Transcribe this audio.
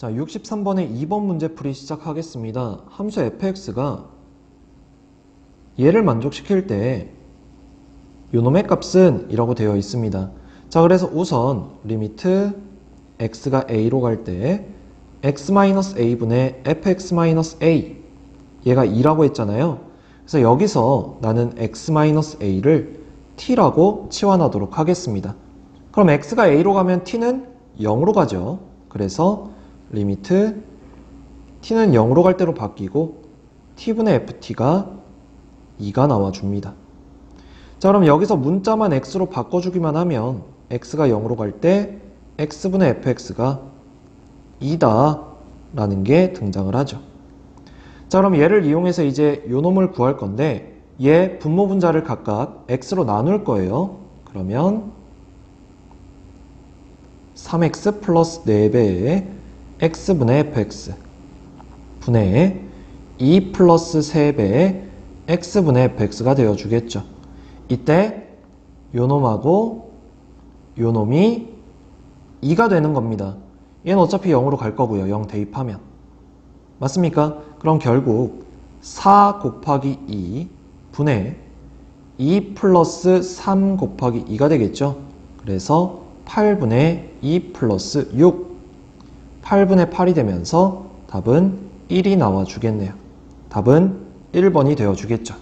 자, 63번의 2번 문제풀이 시작하겠습니다. 함수 fx가 얘를 만족시킬 때 요놈의 값은 이라고 되어 있습니다. 자, 그래서 우선 리미트 x가 a로 갈 때 x-a분의 fx-a 얘가 2라고 했잖아요. 그래서 여기서 나는 x-a를 t라고 치환하도록 하겠습니다. 그럼 x가 a로 가면 t는 0으로 가죠. 그래서 리미트 t는 0으로 갈 때로 바뀌고 t분의 ft가 2가 나와줍니다. 자 그럼 여기서 문자만 x로 바꿔주기만 하면 x가 0으로 갈 때 x분의 fx가 2다 라는 게 등장을 하죠. 자 그럼 얘를 이용해서 이제 요 놈을 구할 건데 얘 분모 분자를 각각 x로 나눌 거예요. 그러면 3x 플러스 4배의 x분의 fx 분의 2 플러스 3배의 x분의 fx가 되어주겠죠. 이때 요 놈하고 요 놈이 2가 되는 겁니다. 얘는 어차피 0으로 갈 거고요. 0 대입하면. 맞습니까? 그럼 결국 4 곱하기 2 분의 2 플러스 3 곱하기 2가 되겠죠. 그래서 8분의 2 플러스 6 8분의 8이 되면서 답은 1이 나와 주겠네요. 답은 1번이 되어 주겠죠.